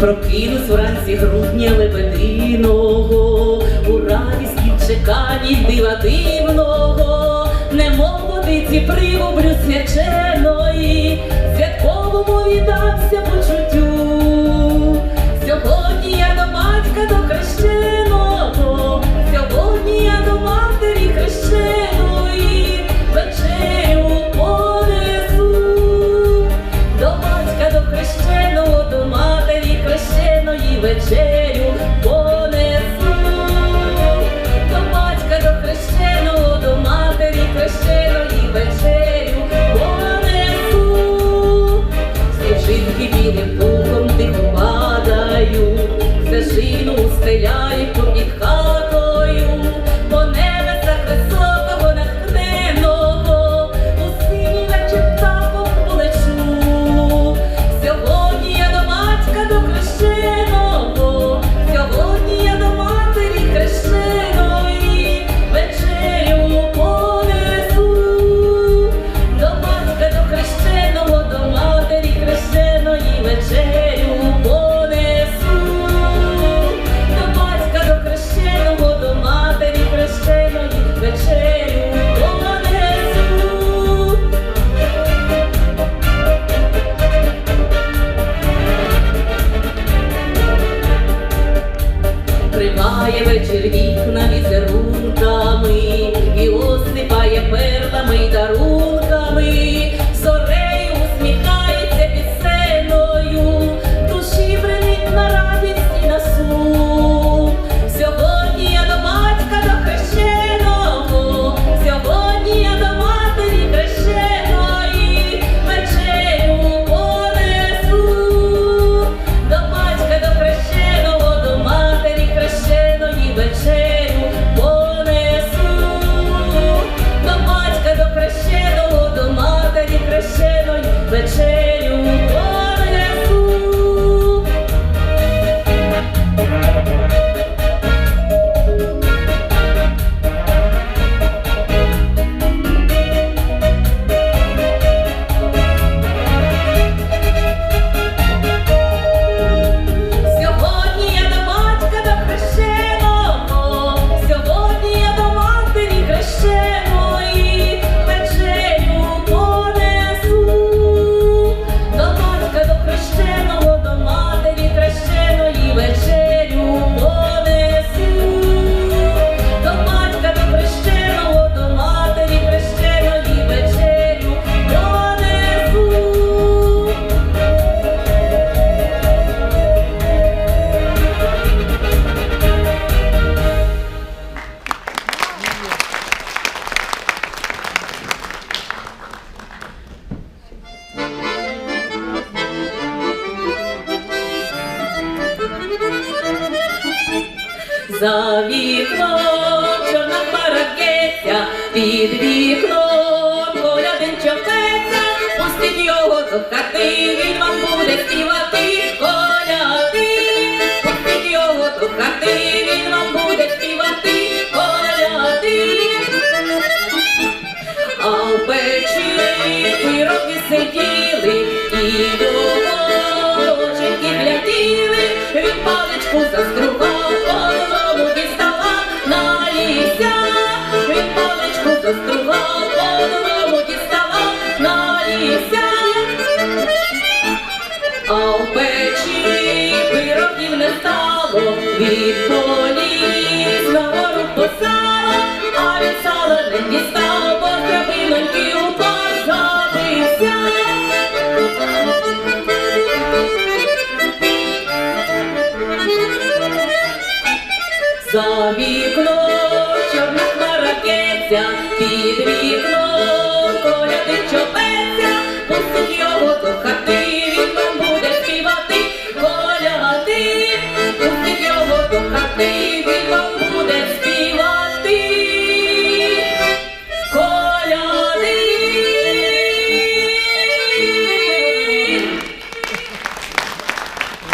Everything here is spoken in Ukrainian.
Прокинусь вранці грудня лебединого, у радість і чеканні дива дивного, немов водиці привоблю свяче. за вікно, чорна паракетя, під вікном. Колядин човкеться, пустить його до хати, він вам буде співати, коляди, пустить його до хати, він вам буде співати, коляди, а в печі пироги сидіть. Острова водному дістала налівся, а в печі виробів не стало, від полі згору посала, а від сала не дістало, бо крапиноньки упазалися. За вікном чорна хмаракеця, під вікном коляди чопеця, пустить його кохати.